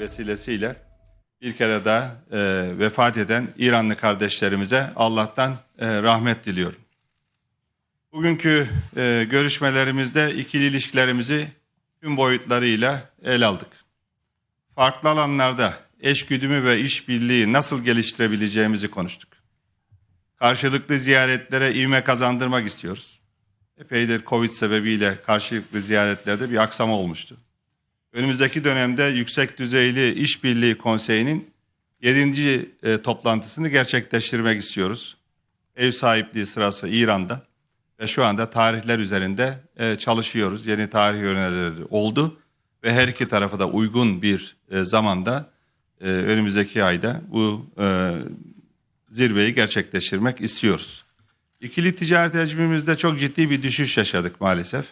vesilesiyle bir kere daha e, vefat eden İranlı kardeşlerimize Allah'tan e, rahmet diliyorum. Bugünkü e, görüşmelerimizde ikili ilişkilerimizi tüm boyutlarıyla ele aldık. Farklı alanlarda eşgüdümü ve işbirliği nasıl geliştirebileceğimizi konuştuk. Karşılıklı ziyaretlere ivme kazandırmak istiyoruz. Epeydir Covid sebebiyle karşılıklı ziyaretlerde bir aksama olmuştu. Önümüzdeki dönemde Yüksek Düzeyli İşbirliği Konseyi'nin 7. e, toplantısını gerçekleştirmek istiyoruz. Ev sahipliği sırası İran'da ve şu anda tarihler üzerinde e, çalışıyoruz. Yeni tarih önerileri oldu ve her iki tarafa da uygun bir e, zamanda önümüzdeki ayda bu zirveyi gerçekleştirmek istiyoruz. İkili ticaret hacmimizde çok ciddi bir düşüş yaşadık maalesef.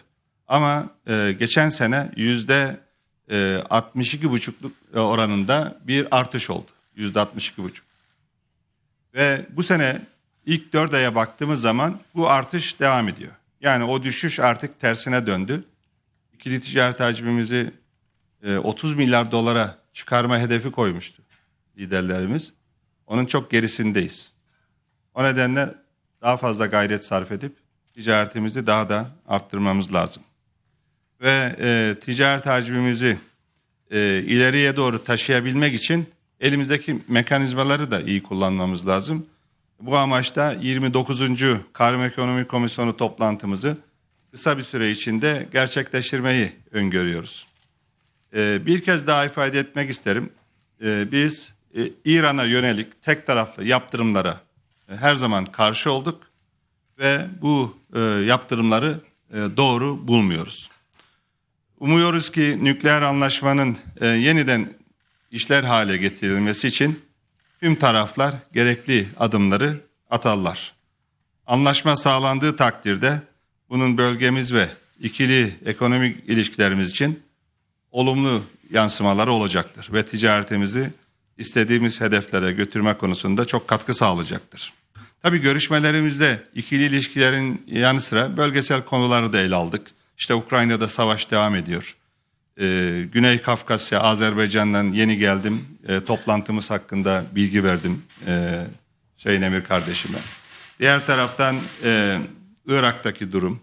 Ama e, geçen sene yüzde 62,5'luk oranında bir artış oldu. Yüzde 62,5. Ve bu sene ilk dört aya baktığımız zaman bu artış devam ediyor. Yani o düşüş artık tersine döndü. İkili ticaret hacmimizi e, 30 milyar dolara çıkarma hedefi koymuştu liderlerimiz. Onun çok gerisindeyiz. O nedenle daha fazla gayret sarf edip ticaretimizi daha da arttırmamız lazım. Ve e, ticaret hacmimizi e, ileriye doğru taşıyabilmek için elimizdeki mekanizmaları da iyi kullanmamız lazım. Bu amaçta 29. Karma Ekonomi Komisyonu toplantımızı kısa bir süre içinde gerçekleştirmeyi öngörüyoruz. E, bir kez daha ifade etmek isterim. E, biz e, İran'a yönelik tek taraflı yaptırımlara e, her zaman karşı olduk ve bu e, yaptırımları e, doğru bulmuyoruz. Umuyoruz ki nükleer anlaşmanın e, yeniden işler hale getirilmesi için tüm taraflar gerekli adımları atarlar. Anlaşma sağlandığı takdirde bunun bölgemiz ve ikili ekonomik ilişkilerimiz için olumlu yansımaları olacaktır ve ticaretimizi istediğimiz hedeflere götürme konusunda çok katkı sağlayacaktır. Tabii görüşmelerimizde ikili ilişkilerin yanı sıra bölgesel konuları da ele aldık. İşte Ukrayna'da savaş devam ediyor. Ee, Güney Kafkasya, Azerbaycan'dan yeni geldim. Ee, toplantımız hakkında bilgi verdim e, Sayın Emir kardeşime. Diğer taraftan e, Irak'taki durum,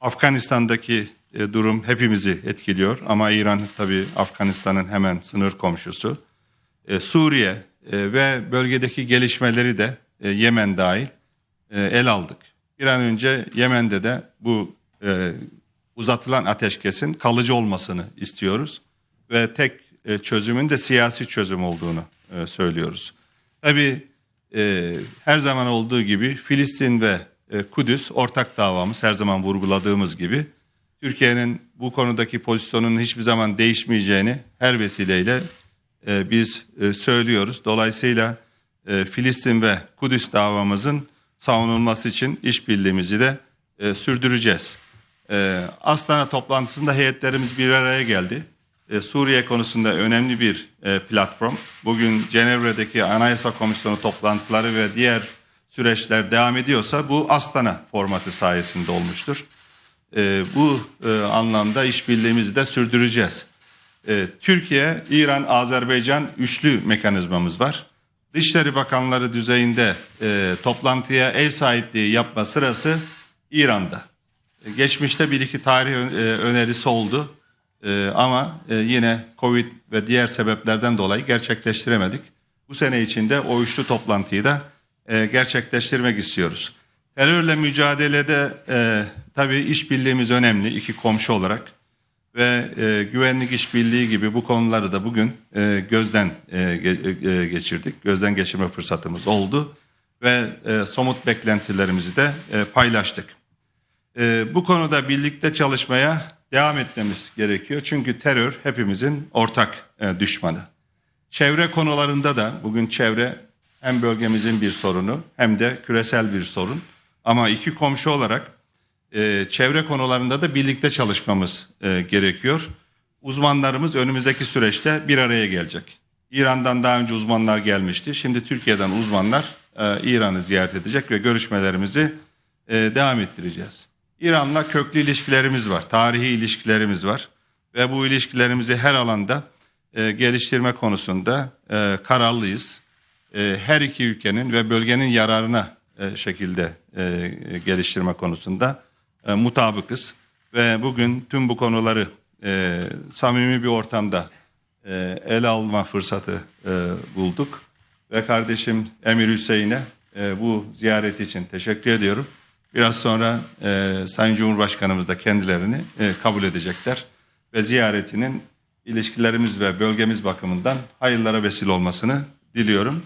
Afganistan'daki e, durum hepimizi etkiliyor. Ama İran tabii Afganistan'ın hemen sınır komşusu. E, Suriye e, ve bölgedeki gelişmeleri de e, Yemen dahil e, el aldık. Bir an önce Yemen'de de bu e, uzatılan ateşkesin kalıcı olmasını istiyoruz ve tek e, çözümün de siyasi çözüm olduğunu e, söylüyoruz. Tabii e, her zaman olduğu gibi Filistin ve Kudüs ortak davamız her zaman vurguladığımız gibi Türkiye'nin bu konudaki pozisyonunun hiçbir zaman değişmeyeceğini her vesileyle biz söylüyoruz. Dolayısıyla Filistin ve Kudüs davamızın savunulması için işbirliğimizi de sürdüreceğiz. E, Astana toplantısında heyetlerimiz bir araya geldi. E, Suriye konusunda önemli bir e, platform. Bugün Cenevre'deki Anayasa Komisyonu toplantıları ve diğer süreçler devam ediyorsa bu Astana formatı sayesinde olmuştur. E, bu e, anlamda işbirliğimizi de sürdüreceğiz. E, Türkiye, İran, Azerbaycan üçlü mekanizmamız var. Dışişleri Bakanları düzeyinde e, toplantıya ev sahipliği yapma sırası İran'da. E, geçmişte bir iki tarih e, önerisi oldu E, ama yine Covid ve diğer sebeplerden dolayı gerçekleştiremedik. Bu sene içinde o üçlü toplantıyı da gerçekleştirmek istiyoruz. Terörle mücadelede tabii işbirliğimiz önemli iki komşu olarak ve güvenlik işbirliği gibi bu konuları da bugün gözden ge- geçirdik. Gözden geçirme fırsatımız oldu ve somut beklentilerimizi de paylaştık. E, bu konuda birlikte çalışmaya devam etmemiz gerekiyor. Çünkü terör hepimizin ortak e, düşmanı. Çevre konularında da bugün çevre hem bölgemizin bir sorunu hem de küresel bir sorun. Ama iki komşu olarak e, çevre konularında da birlikte çalışmamız e, gerekiyor. Uzmanlarımız önümüzdeki süreçte bir araya gelecek. İran'dan daha önce uzmanlar gelmişti. Şimdi Türkiye'den uzmanlar e, İran'ı ziyaret edecek ve görüşmelerimizi e, devam ettireceğiz. İran'la köklü ilişkilerimiz var, tarihi ilişkilerimiz var ve bu ilişkilerimizi her alanda e, geliştirme konusunda e, kararlıyız. E, her iki ülkenin ve bölgenin yararına e, şekilde e, geliştirme konusunda e, mutabıkız. Ve bugün tüm bu konuları e, samimi bir ortamda e, ele alma fırsatı e, bulduk. Ve kardeşim Emir Hüseyin'e e, bu ziyaret için teşekkür ediyorum. Biraz sonra e, Sayın Cumhurbaşkanımız da kendilerini e, kabul edecekler. Ve ziyaretinin ilişkilerimiz ve bölgemiz bakımından hayırlara vesile olmasını diliyorum.